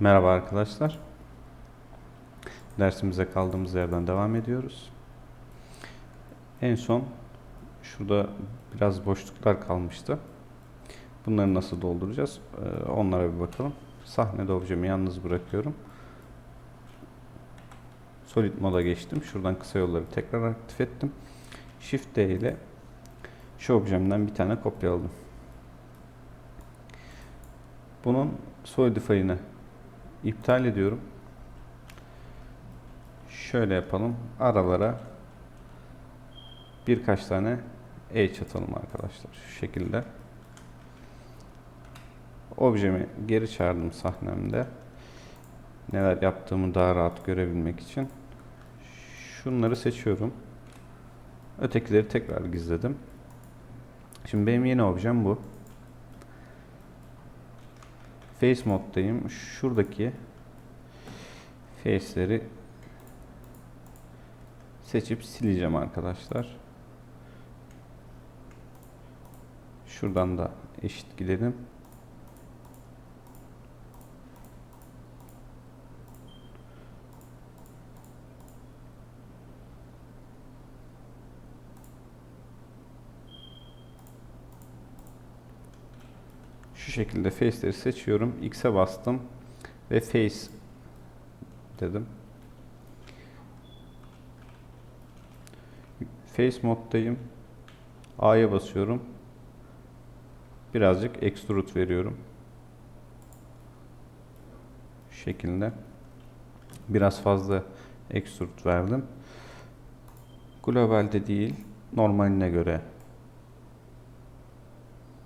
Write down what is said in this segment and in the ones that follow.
Merhaba arkadaşlar. Dersimize kaldığımız yerden devam ediyoruz. En son şurada biraz boşluklar kalmıştı. Bunları nasıl dolduracağız? Ee, onlara bir bakalım. Sahnede objemi yalnız bırakıyorum. Solid moda geçtim. Şuradan kısa yolları tekrar aktif ettim. Shift D ile şu objemden bir tane kopyaladım. Bunun Solidify'ını iptal ediyorum. Şöyle yapalım. Aralara birkaç tane H atalım arkadaşlar. Şu şekilde. Objemi geri çağırdım sahnemde. Neler yaptığımı daha rahat görebilmek için. Şunları seçiyorum. Ötekileri tekrar gizledim. Şimdi benim yeni objem bu. Face moddayım. Şuradaki face'leri seçip sileceğim arkadaşlar. Şuradan da eşit gidelim. Şekilde face'leri seçiyorum. X'e bastım ve face dedim. Face moddayım. A'ya basıyorum. Birazcık extrude veriyorum. Şu şekilde. Biraz fazla extrude verdim. Globalde değil, normaline göre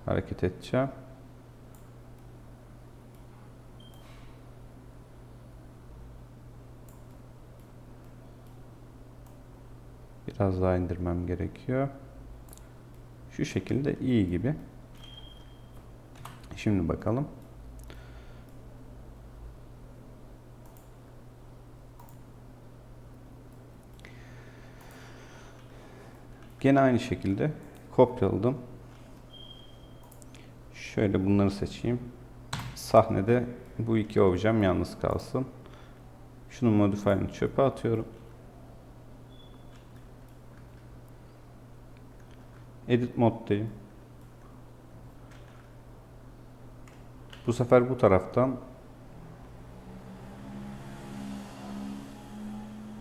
hareket edeceğim. Biraz daha indirmem gerekiyor. Şu şekilde iyi gibi. Şimdi bakalım. Gene aynı şekilde kopyaladım. Şöyle bunları seçeyim. Sahnede bu iki objem yalnız kalsın. Şunun modifier'ını çöpe atıyorum. Edit moddayım. Bu sefer bu taraftan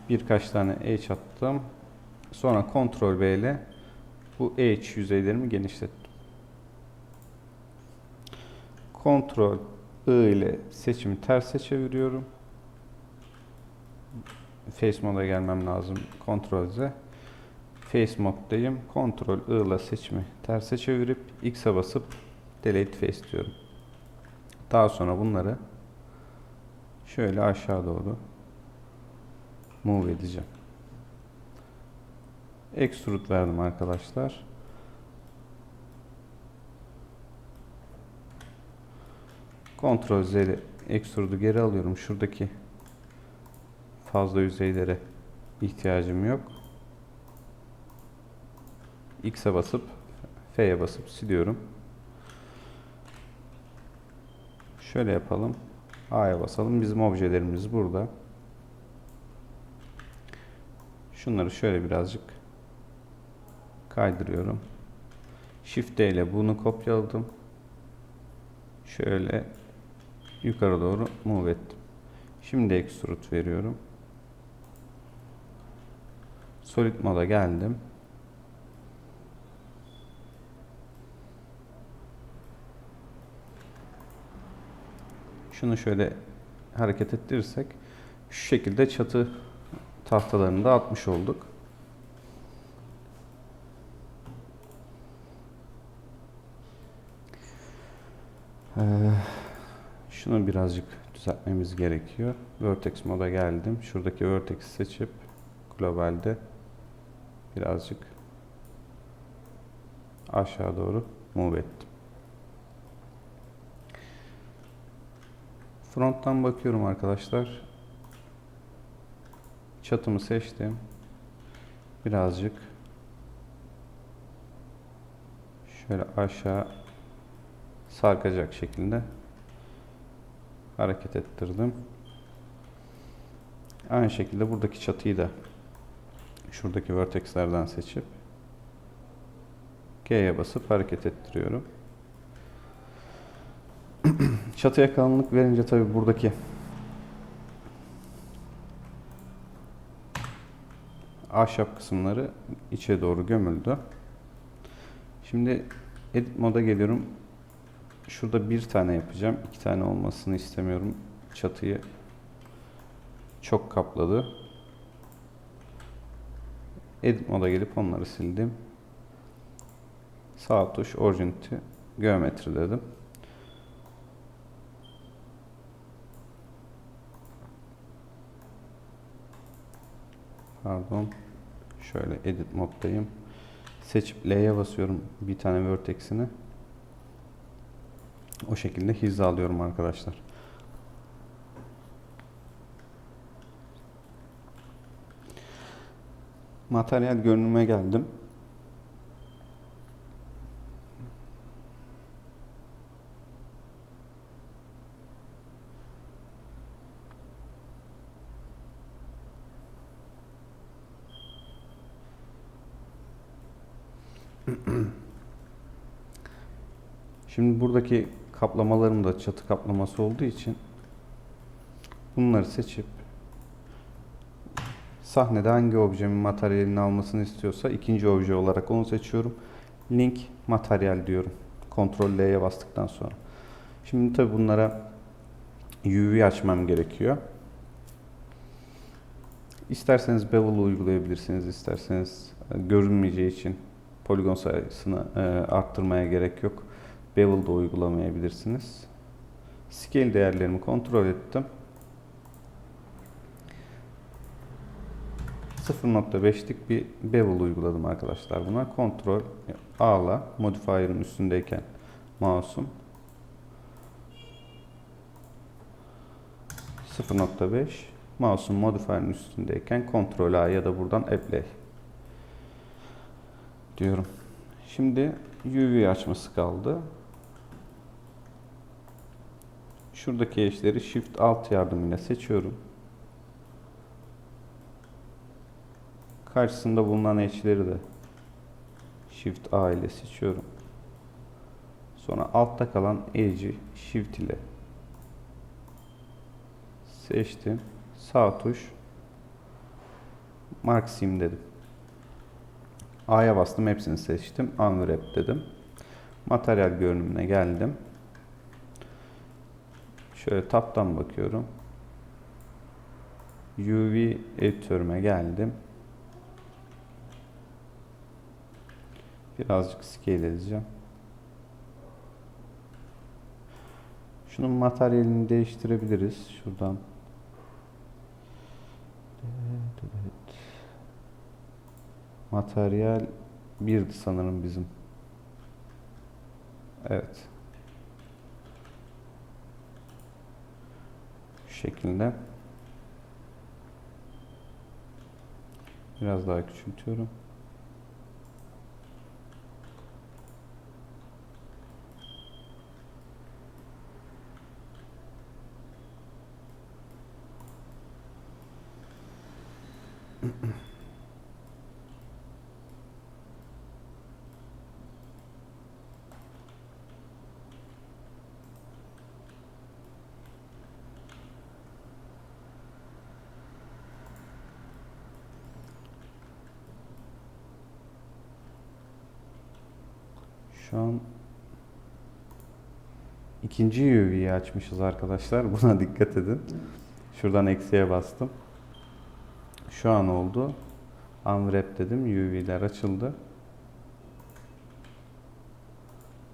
birkaç tane H attım. Sonra Ctrl V ile bu H yüzeylerimi genişlettim. Ctrl I ile seçimi terse çeviriyorum. Face moda gelmem lazım. Ctrl Z. Face moddayım. Ctrl I ile seçimi terse çevirip X'e basıp Delete Face diyorum. Daha sonra bunları şöyle aşağı doğru move edeceğim. Extrude verdim arkadaşlar. Ctrl Z ile Extrude'u geri alıyorum. Şuradaki fazla yüzeylere ihtiyacım yok. X'e basıp F'ye basıp siliyorum. Şöyle yapalım. A'ya basalım. Bizim objelerimiz burada. Şunları şöyle birazcık kaydırıyorum. Shift D ile bunu kopyaladım. Şöyle yukarı doğru move ettim. Şimdi extrude veriyorum. Solid moda geldim. Şunu şöyle hareket ettirirsek şu şekilde çatı tahtalarını da atmış olduk. Ee, şunu birazcık düzeltmemiz gerekiyor. Vertex moda geldim. Şuradaki vertex'i seçip globalde birazcık aşağı doğru move ettim. Fronttan bakıyorum arkadaşlar. Çatımı seçtim. Birazcık şöyle aşağı sarkacak şekilde hareket ettirdim. Aynı şekilde buradaki çatıyı da şuradaki vertexlerden seçip G'ye basıp hareket ettiriyorum. Çatıya kalınlık verince tabi buradaki ahşap kısımları içe doğru gömüldü. Şimdi edit moda geliyorum. Şurada bir tane yapacağım. iki tane olmasını istemiyorum. Çatıyı çok kapladı. Edit moda gelip onları sildim. Sağ tuş Originity Geometri dedim. Pardon. Şöyle edit moddayım. Seçip L'ye basıyorum bir tane vertex'ini. O şekilde hizalıyorum arkadaşlar. Materyal görünüme geldim. Şimdi buradaki kaplamalarım da çatı kaplaması olduğu için bunları seçip sahnede hangi objemin materyalini almasını istiyorsa ikinci obje olarak onu seçiyorum. Link materyal diyorum. Ctrl L'ye bastıktan sonra. Şimdi tabi bunlara UV açmam gerekiyor. İsterseniz bevel uygulayabilirsiniz, isterseniz görünmeyeceği için poligon sayısını e, arttırmaya gerek yok. Bevel de uygulamayabilirsiniz. Scale değerlerimi kontrol ettim. 0.5'lik bir bevel uyguladım arkadaşlar buna. Kontrol A'la modifier'ın üstündeyken mouse'um 0.5 mouse'un modifier'ın üstündeyken Ctrl A ya da buradan Apply diyorum. Şimdi UV açması kaldı. Şuradaki eşleri Shift Alt yardımıyla seçiyorum. Karşısında bulunan eşleri de Shift A ile seçiyorum. Sonra altta kalan edge'i Shift ile seçtim. Sağ tuş Mark Sim dedim. A'ya bastım. Hepsini seçtim. Unwrap dedim. Materyal görünümüne geldim. Şöyle taptan bakıyorum. UV editörüme geldim. Birazcık scale edeceğim. Şunun materyalini değiştirebiliriz. Şuradan. Materyal birdi sanırım bizim. Evet. Şu şekilde. Biraz daha küçültüyorum. Şu an ikinci UV'yi açmışız arkadaşlar. Buna dikkat edin. Şuradan eksiye bastım. Şu an oldu. Unwrap dedim. UV'ler açıldı.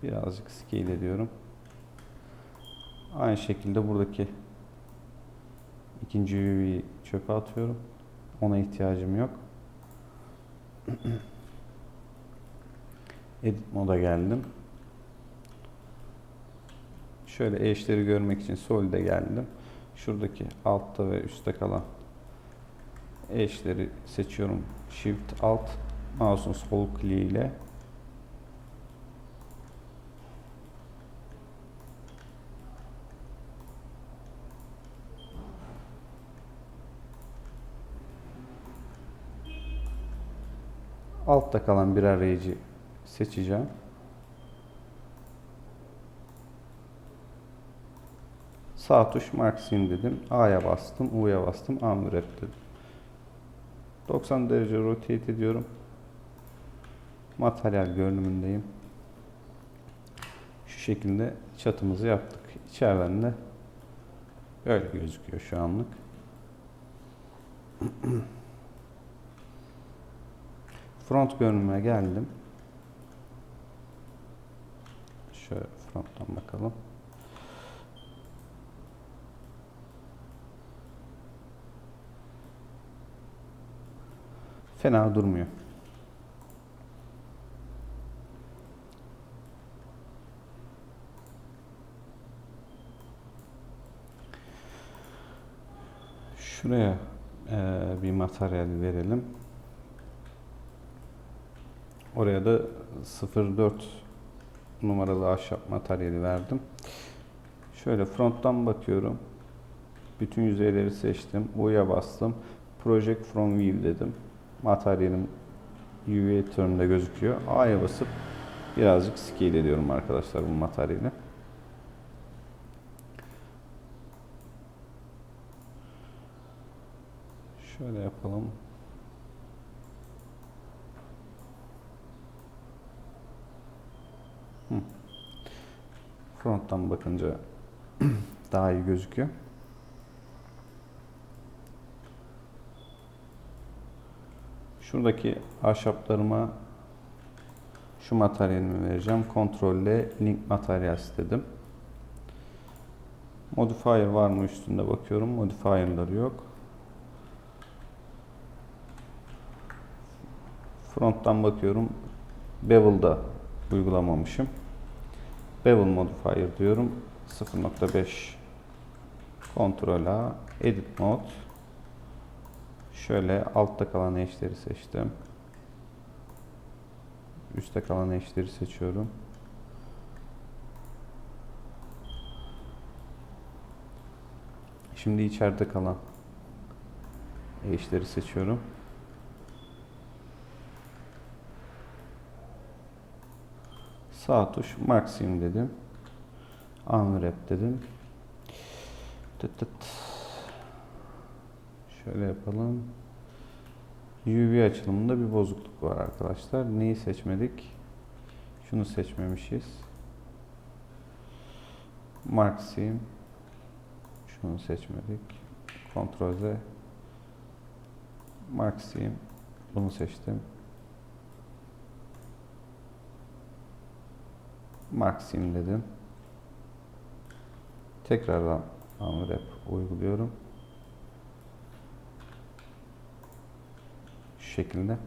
Birazcık scale ediyorum. Aynı şekilde buradaki ikinci UV'yi çöpe atıyorum. Ona ihtiyacım yok. Edit moda geldim. Şöyle eşleri görmek için solide geldim. Şuradaki altta ve üstte kalan eşleri seçiyorum. Shift alt mouse'un sol kliğiyle altta kalan bir arayıcı seçeceğim. Sağ tuş Marksim dedim. A'ya bastım, U'ya bastım, Amrep dedim. 90 derece rotate ediyorum. Materyal görünümündeyim. Şu şekilde çatımızı yaptık. İçeriden de böyle gözüküyor şu anlık. Front görünüme geldim. Şöyle fronttan bakalım. Fena durmuyor. Şuraya eee, bir materyal verelim. Oraya da 04 numaralı ahşap materyali verdim. Şöyle fronttan bakıyorum. Bütün yüzeyleri seçtim. U'ya bastım. Project from view dedim. Materyalim UV turn'da gözüküyor. A'ya basıp birazcık scale ediyorum arkadaşlar bu materyali. Şöyle yapalım. Fronttan bakınca daha iyi gözüküyor. Şuradaki ahşaplarıma şu materyalimi vereceğim. Kontrolle link materyal dedim. Modifier var mı üstünde bakıyorum. Modifier'ları yok. Fronttan bakıyorum. Bevel'da uygulamamışım. Bevel modifier diyorum. 0.5 Ctrl A Edit Mode Şöyle altta kalan eşleri seçtim. Üstte kalan eşleri seçiyorum. Şimdi içeride kalan eşleri seçiyorum. Sağ tuş Maxim dedim. Unwrap dedim. Tıt tıt. Şöyle yapalım. UV açılımında bir bozukluk var arkadaşlar. Neyi seçmedik? Şunu seçmemişiz. Maxim. Şunu seçmedik. Ctrl Z. Maxim. Bunu seçtim. Maxim dedim. Tekrardan unwrap uyguluyorum. Şu şekilde.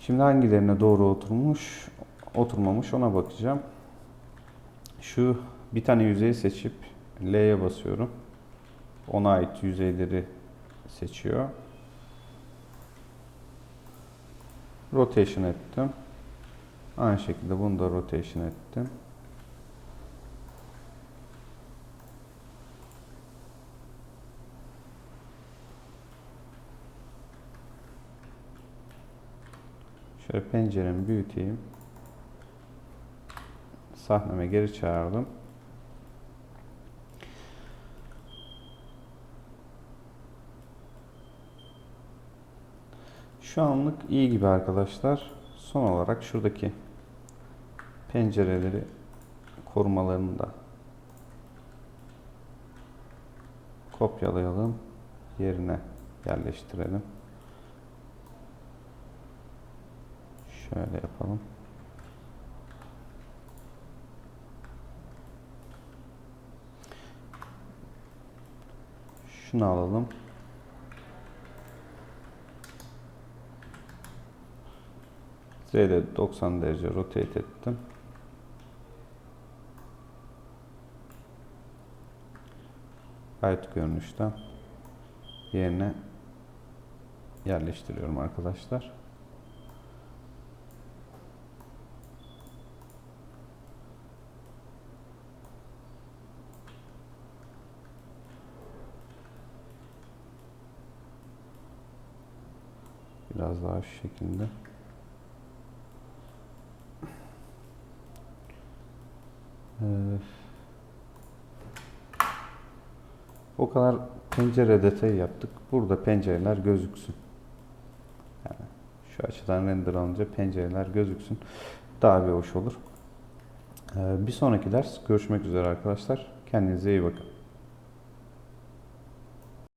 Şimdi hangilerine doğru oturmuş, oturmamış ona bakacağım. Şu bir tane yüzeyi seçip L'ye basıyorum. Ona ait yüzeyleri seçiyor. Rotation ettim. Aynı şekilde bunu da rotation ettim. Şöyle penceremi büyüteyim. Sahneme geri çağırdım. Şu anlık iyi gibi arkadaşlar. Son olarak şuradaki pencereleri korumalarını da kopyalayalım. Yerine yerleştirelim. Şöyle yapalım. Şunu alalım. Z'de 90 derece rotate ettim. Gayet görünüşten yerine yerleştiriyorum arkadaşlar. Biraz daha şu şekilde. Ee, o kadar pencere detayı yaptık. Burada pencereler gözüksün. Yani şu açıdan render alınca pencereler gözüksün. Daha bir hoş olur. Ee, bir sonraki ders görüşmek üzere arkadaşlar. Kendinize iyi bakın.